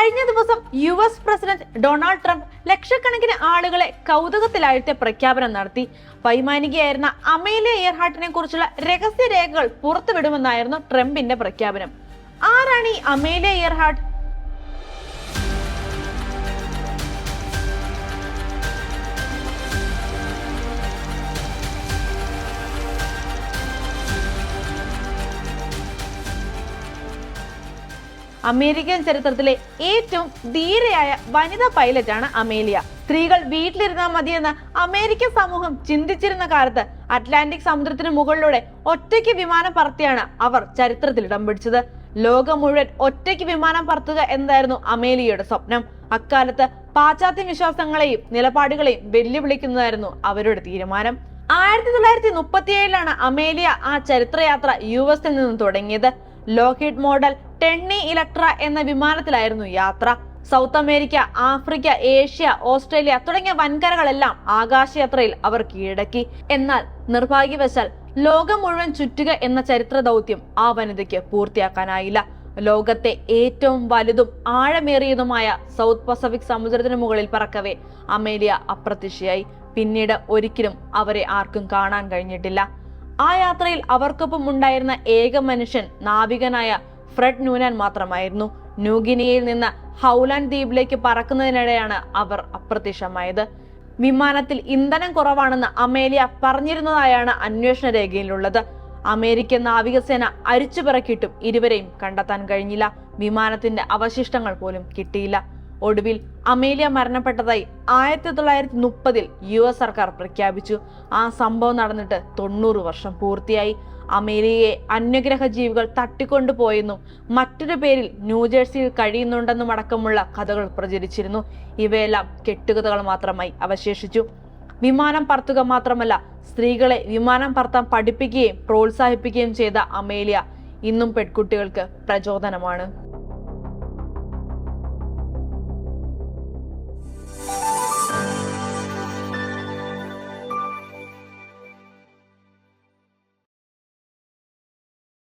കഴിഞ്ഞ ദിവസം U S president Donald Trump ലക്ഷക്കണക്കിന് ആളുകളെ കൗതുകത്തിലാഴ്ത്തിയ പ്രഖ്യാപനം നടത്തി. വൈമാനികയായിരുന്ന അമേലിയ എയർഹാർട്ടിനെ കുറിച്ചുള്ള രഹസ്യ രേഖകൾ പുറത്തുവിടുമെന്നായിരുന്നു ട്രംപിന്റെ പ്രഖ്യാപനം. ആരാണ് ഈ അമേലിയ ഇയർഹാർട്ട് അമേരിക്കൻ ചരിത്രത്തിലെ ഏറ്റവും ധീരയായ വനിതാ പൈലറ്റാണ് അമേലിയ. സ്ത്രീകൾ വീട്ടിലിരുന്നാൽ മതിയെന്ന് അമേരിക്കൻ സമൂഹം ചിന്തിച്ചിരുന്ന കാലത്ത് അറ്റ്ലാന്റിക് സമുദ്രത്തിന് മുകളിലൂടെ ഒറ്റയ്ക്ക് വിമാനം പറത്തിയാണ് അവർ ചരിത്രത്തിൽ ഇടം പിടിച്ചത്. ലോകം മുഴുവൻ ഒറ്റയ്ക്ക് വിമാനം പറത്തുക എന്നതായിരുന്നു അമേലിയയുടെ സ്വപ്നം. അക്കാലത്ത് പാശ്ചാത്യ വിശ്വാസങ്ങളെയും നിലപാടുകളെയും വെല്ലുവിളിക്കുന്നതായിരുന്നു അവരുടെ തീരുമാനം. ആയിരത്തി തൊള്ളായിരത്തി മുപ്പത്തിയേഴിലാണ് അമേലിയ ആ ചരിത്രയാത്ര യു എസിൽ നിന്നും തുടങ്ങിയത്. ലോഹിഡ് മോഡൽ ടെണ്ണി ഇലക്ട്ര എന്ന വിമാനത്തിലായിരുന്നു യാത്ര. South America Africa Asia Australia തുടങ്ങിയ വൻകരകളെല്ലാം ആകാശയാത്രയിൽ അവർ കീഴടക്കി. എന്നാൽ നിർഭാഗ്യവശാൽ ലോകം മുഴുവൻ ചുറ്റുക എന്ന ചരിത്ര ദൗത്യം ആ വനിതയ്ക്ക് പൂർത്തിയാക്കാനായില്ല. ലോകത്തെ ഏറ്റവും വലുതും ആഴമേറിയതുമായ സൗത്ത് പസഫിക് സമുദ്രത്തിന് മുകളിൽ പറക്കവേ അമേലിയ അപ്രത്യക്ഷയായി. പിന്നീട് ഒരിക്കലും അവരെ ആർക്കും കാണാൻ കഴിഞ്ഞിട്ടില്ല. ആ യാത്രയിൽ അവർക്കൊപ്പം ഉണ്ടായിരുന്ന ഏക മനുഷ്യൻ നാവികനായ ഫ്രെഡ് ന്യൂനാൻ മാത്രമായിരുന്നു. ന്യൂഗിനിയയിൽ നിന്ന് ഹൗലാൻഡ് ദ്വീപിലേക്ക് പറക്കുന്നതിനിടെയാണ് അവർ അപ്രത്യക്ഷമായത്. വിമാനത്തിൽ ഇന്ധനം കുറവാണെന്ന് അമേലിയ പറഞ്ഞിരുന്നതായാണ് അന്വേഷണ രേഖയിലുള്ളത്. അമേരിക്കൻ നാവികസേന അരിച്ചുപിറക്കിയിട്ടും ഇരുവരെയും കണ്ടെത്താൻ കഴിഞ്ഞില്ല. വിമാനത്തിന്റെ അവശിഷ്ടങ്ങൾ പോലും കിട്ടിയില്ല. ഒടുവിൽ അമേലിയ മരണപ്പെട്ടതായി ആയിരത്തി തൊള്ളായിരത്തി മുപ്പതിൽ യു എസ് സർക്കാർ പ്രഖ്യാപിച്ചു. ആ സംഭവം നടന്നിട്ട് തൊണ്ണൂറ് വർഷം പൂർത്തിയായി. അമേലിയയെ അന്യഗ്രഹ ജീവികൾ തട്ടിക്കൊണ്ടുപോയെന്നും മറ്റൊരു പേരിൽ ന്യൂജേഴ്സിയിൽ കഴിയുന്നുണ്ടെന്നും അടക്കമുള്ള കഥകൾ പ്രചരിച്ചിരുന്നു. ഇവയെല്ലാം കെട്ടുകഥകൾ മാത്രമായി അവശേഷിച്ചു. വിമാനം പറത്തുക മാത്രമല്ല സ്ത്രീകളെ വിമാനം പറത്താൻ പഠിപ്പിക്കുകയും പ്രോത്സാഹിപ്പിക്കുകയും ചെയ്ത അമേലിയ ഇന്നും പെൺകുട്ടികൾക്ക് പ്രചോദനമാണ്.